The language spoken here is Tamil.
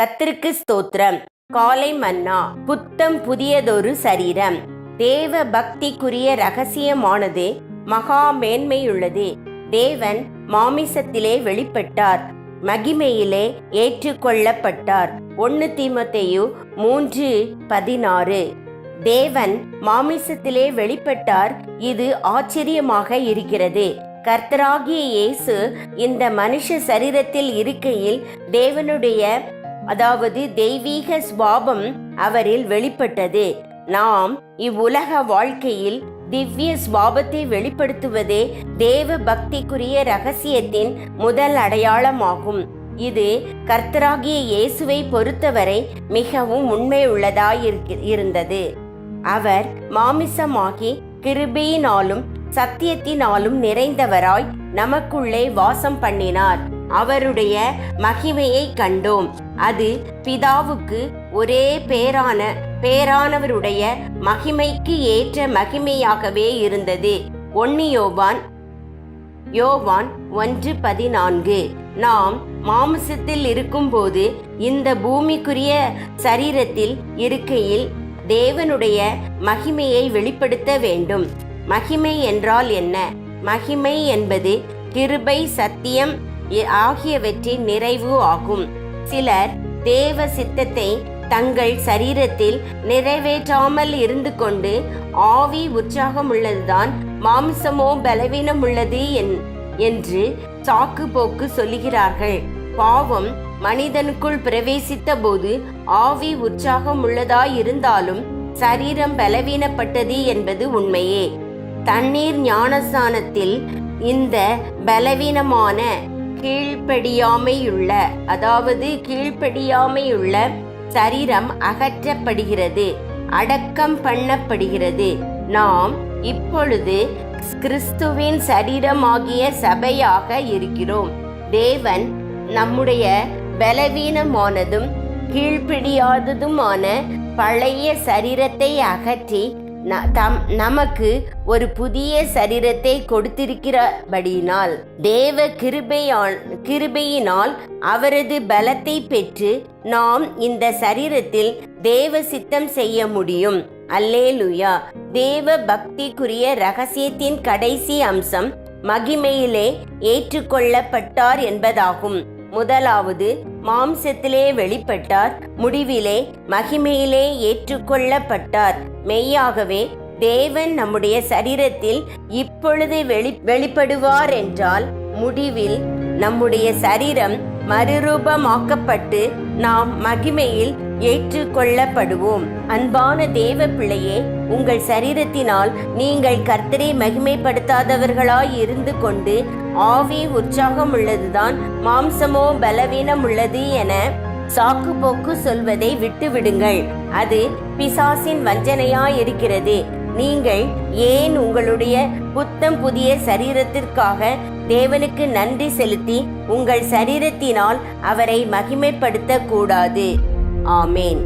கத்திற்கு ஸ்தோத்திரம். காலை மன்னா புத்தம் புதியதொரு சரீரம். தேவ பக்திக்குரிய ரகசியமானது மகா மேன்மையுள்ளது. தேவன் மாமிசத்திலே வெளிப்பட்டார் மகிமையிலே ஏற்றுக்கொள்ளப்பட்டார். ஒன்னு தீமத்தையு மூன்று பதினாறு. தேவன் மாமிசத்திலே வெளிப்பட்டார் இது ஆச்சரியமாக இருக்கிறது. கர்த்தராகிய இயேசு இந்த மனுஷ சரீரத்தில் இருக்கையில் தேவனுடைய அதாவது தெய்வீக சுவாபம் அவரில் வெளிப்பட்டது. நாம் இவ்வுலக வாழ்க்கையில் திவ்ய சுவாபத்தை வெளிப்படுத்துவதே தேவ பக்திக்குரிய ரகசியத்தின் முதல் அடையாளமாகும். இது கர்த்தராகிய இயேசுவை பொறுத்தவரை மிகவும் உண்மையுள்ளதாய் இருந்தது. அவர் மாமிசமாகி கிருபையினாலும் சத்தியத்தினாலும் நிறைந்தவராய் நமக்குள்ளே வாசம் பண்ணினார். அவருடைய மகிமையை கண்டோம். அது பிதாவுக்கு ஒரே பேரான பேரானவருடைய மகிமைக்கு ஏற்ற மகிமையாகவே இருந்தது. ஒன்னு யோவான் யோவான் ஒன்று பதினான்கு. நாம் மாமிசத்தில் இருக்கும்போது இந்த பூமிக்குரிய சரீரத்தில் இருக்கையில் தேவனுடைய மகிமையை வெளிப்படுத்த வேண்டும். மகிமை என்றால் என்ன? மகிமை என்பது கிருபை சத்தியம் ஆகியவற்றின் நிறைவு ஆகும். சிலர் தேவ சித்தத்தை தங்கள் சரீரத்தில் நிறைவேற்றாமல் இருந்து கொண்டு ஆவி உற்சாகம் உள்ளதுதான் மாம்சமோ பலவீனம் உள்ளது என்று சாக்கு போக்கு சொல்லுகிறார்கள். பாவம் மனிதனுக்குள் பிரவேசித்த போது ஆவி உற்சாகம் உள்ளதாயிருந்தாலும் சரீரம் பலவீனப்பட்டது என்பது உண்மையே. தண்ணீர் ஞானஸ்தானத்தில் இந்த பலவீனமான கீழ்ப்படியாமையுள்ள அதாவது கீழ்ப்படியாமையுள்ள சரீரம் அகற்றப்படுகிறது அடக்கம் பண்ணப்படுகிறது. நாம் இப்பொழுது கிறிஸ்துவின் சரீரமாகிய சபையாக இருக்கிறோம். தேவன் நம்முடைய பலவீனமானதும் கீழ்ப்பிடியாததுமான பழைய சரீரத்தை அகற்றி தம் நமக்கு ஒரு புதிய சரீரத்தை கொடுத்திருக்கிறபடியினால் தேவ கிருபையால் கிருபையினால் அவரது பலத்தை பெற்று நாம் இந்த சரீரத்தில் தேவ சித்தம் செய்ய முடியும். அல்லேலுயா. தேவ பக்திக்குரிய ரகசியத்தின் கடைசி அம்சம் மகிமையிலே ஏற்றுக்கொள்ளப்பட்டார் என்பதாகும். முதலாவது மாம்சத்திலே வெளிப்பட்டார் முடிவிலே மகிமையிலே ஏற்றுக்கொள்ளப்பட்டார். மெய்யாகவே தேவன் நம்முடைய சரீரத்தில் இப்பொழுது வெளி வெளிப்படுவார் என்றால் முடிவில் நம்முடைய சரீரம் மறுரூபமாக்கப்பட்டு நாம் மகிமையில் ஏற்றுக்கொள்ளப்படுவோம். அன்பான தேவ பிள்ளையே உங்கள் சரீரத்தினால் நீங்கள் கர்த்தரை மகிமைப்படுத்தாதவர்களாய் இருந்து கொண்டு ஆவி உற்சாகம் உள்ளதுதான் மாம்சமோ பலவீனம் உள்ளது என சாக்கு போக்கு சொல்வதை விட்டுவிடுங்கள். அது பிசாசின் வஞ்சனையாய் இருக்கிறது நீங்கள் ஏன் உங்களுடைய புத்தம் புதிய சரீரத்திற்காக தேவனுக்கு நன்றி செலுத்தி உங்கள் சரீரத்தினால் அவரை மகிமைப்படுத்த கூடாது ஆமேன்